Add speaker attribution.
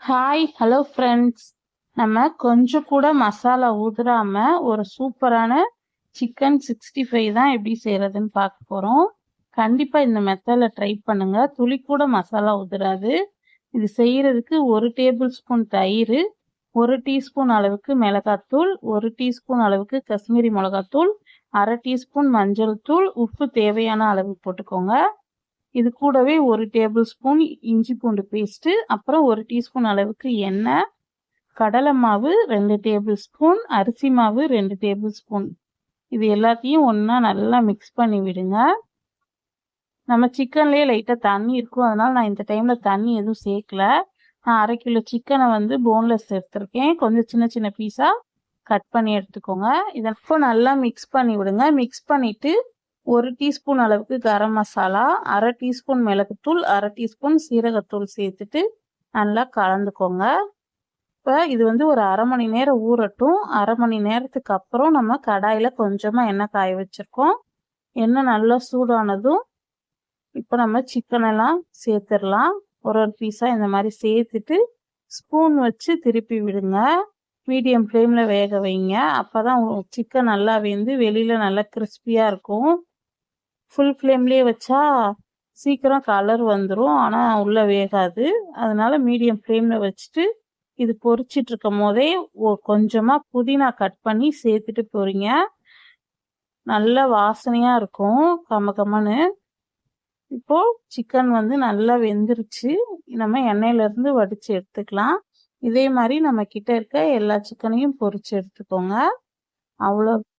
Speaker 1: Hi hello friends நம்ம கொஞ்சம் கூட மசாலா ஊதுறாம ஒரு சூப்பரான சிக்கன் சிக்ஸ்டி ஃபைவ் தான் எப்படி செய்கிறதுன்னு பார்க்க போகிறோம் கண்டிப்பாக இந்த மெத்தடில் ட்ரை பண்ணுங்கள் துளி கூட மசாலா ஊதுறாது. இது செய்கிறதுக்கு ஒரு டேபிள் ஸ்பூன் தயிர் ஒரு டீஸ்பூன் அளவுக்கு மிளகாத்தூள் ஒரு டீஸ்பூன் அளவுக்கு காஷ்மீரி மிளகாத்தூள் அரை டீஸ்பூன் மஞ்சள் தூள் உப்பு தேவையான அளவு போட்டுக்கோங்க. இது கூடவே ஒரு டேபிள் ஸ்பூன் இஞ்சி பூண்டு பேஸ்ட்டு அப்புறம் ஒரு டீஸ்பூன் அளவுக்கு எண்ணெய் கடலை மாவு ரெண்டு டேபிள் ஸ்பூன் அரிசி மாவு ரெண்டு டேபிள் ஸ்பூன் இது எல்லாத்தையும் ஒன்றா நல்லா மிக்ஸ் பண்ணி விடுங்க. நம்ம சிக்கன்லேயே லைட்டாக தண்ணி இருக்கும் அதனால் நான் இந்த டைமில் தண்ணி எதுவும் சேர்க்கல. நான் அரை கிலோ சிக்கனை வந்து போன்லெஸ் எடுத்திருக்கேன். கொஞ்சம் சின்ன சின்ன பீஸாக கட் பண்ணி எடுத்துக்கோங்க. இதை இப்போ நல்லா மிக்ஸ் பண்ணி விடுங்க. மிக்ஸ் பண்ணிவிட்டு ஒரு டீஸ்பூன் அளவுக்கு கரம் மசாலா அரை டீஸ்பூன் மிளகுத்தூள் அரை டீஸ்பூன் சீரகத்தூள் சேர்த்துட்டு நல்லா கலந்துக்கோங்க. இப்போ இது வந்து ஒரு அரை மணி நேரம் ஊறட்டும். அரை மணி நேரத்துக்கு அப்புறம் நம்ம கடாயில் கொஞ்சமாக எண்ணெய் காய வச்சுருக்கோம். எண்ணெய் நல்லா சூடானதும் இப்போ நம்ம சிக்கனெல்லாம் சேர்த்துடலாம். ஒரு ஒரு பீஸாக இந்த மாதிரி சேர்த்துட்டு ஸ்பூன் வச்சு திருப்பி விடுங்க. மீடியம் ஃப்ளேமில் வேக வைங்க. அப்போ தான் சிக்கன் நல்லா வெந்து வெளியில் நல்லா கிறிஸ்பியாக இருக்கும். ஃபுல் ஃப்ளேம்லேயே வச்சா சீக்கிரம் கலர் வந்துடும் ஆனால் உள்ளே வேகாது. அதனால் மீடியம் ஃப்ளேமில் வச்சுட்டு இது பொறிச்சிட்டு இருக்கும் போதே கொஞ்சமாக புதினா கட் பண்ணி சேர்த்துட்டு போகிறீங்க நல்ல வாசனையாக இருக்கும். கம கமன்னு. இப்போது சிக்கன் வந்து நல்லா வெந்துருச்சு. நம்ம எண்ணெயிலேருந்து வடித்து எடுத்துக்கலாம். இதே மாதிரி நம்ம கிட்ட இருக்க எல்லா சிக்கனையும் பொறிச்சு எடுத்துக்கோங்க. அவ்வளோ